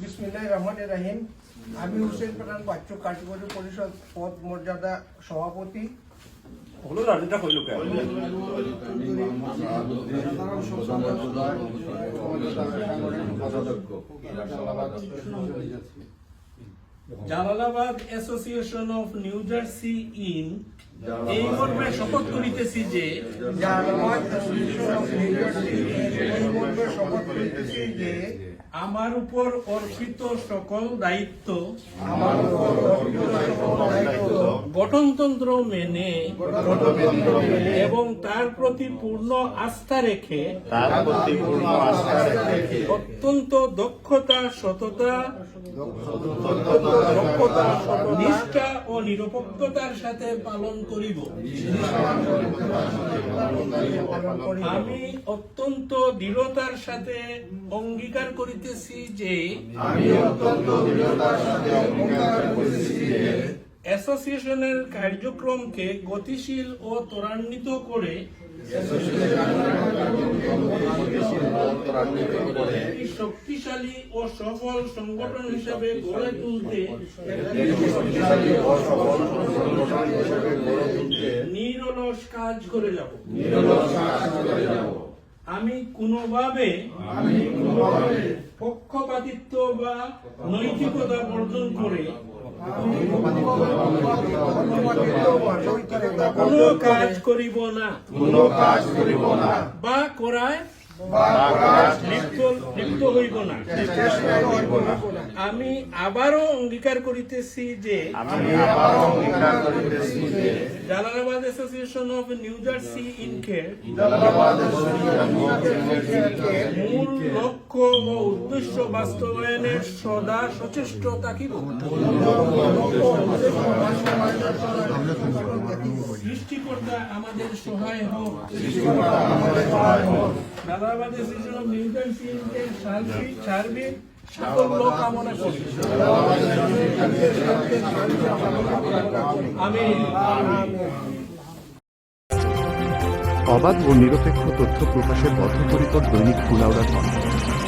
বিসমিল্লাহ রহমান রাহিম। আমি হুসেন প্রধান বাচ্চু কার্যকরী পরিষদ পদ মর্যাদা সভাপতি। হলো Jalalabad association of New Jersey Inc এই মর্মে শপথ করিতেছি যে আমার উপর অর্পিত সকল দায়িত্ব আমার উপর অর্পিত সকল দায়িত্ব গঠনতন্ত্র মেনে এবং তার প্রতি পূর্ণ আস্থা রেখে অত্যন্ত দক্ষতা সততা নিষ্ঠা ও নিরপেক্ষতার সাথে পালন করিব। আমি অত্যন্ত দৃঢ়তার সাথে অঙ্গীকার করিতেছি যে আমি অত্যন্ত দৃঢ়তার সাথে অঙ্গীকার করেছি যে অ্যাসোসিয়েশনের কার্যক্রমকে গতিশীল ও ত্বরান্বিত করে শক্তিশালী ও সফল সংগঠন হিসেবে গড়ে তুলতে নিরলস কাজ করে যাব। আমি কোনোভাবে পক্ষপাতিত্ব বা নৈতিকতা বর্জন করে কোনো কাজ করিব না। কোনো কাজ করিব না। বা করায় বা কাজ লিপ্ত হইব না। আমি আবারও অঙ্গীকার করিতেছি যে Jalalabad association of New Jersey ইনকে মূল লক্ষ্য ও উদ্দেশ্য বাস্তবায়নের সদা সচেষ্ট থাকিব। সৃষ্টিকর্তা আমাদের সহায় হোক। Jalalabad association of New Jersey সার্বিক সার্বিক সাফল্য কামনা করি। আমি অবাধ ও নিরপেক্ষ তথ্য প্রকাশের পথপরিকর দৈনিক কুলাউড়া কর্মসূচি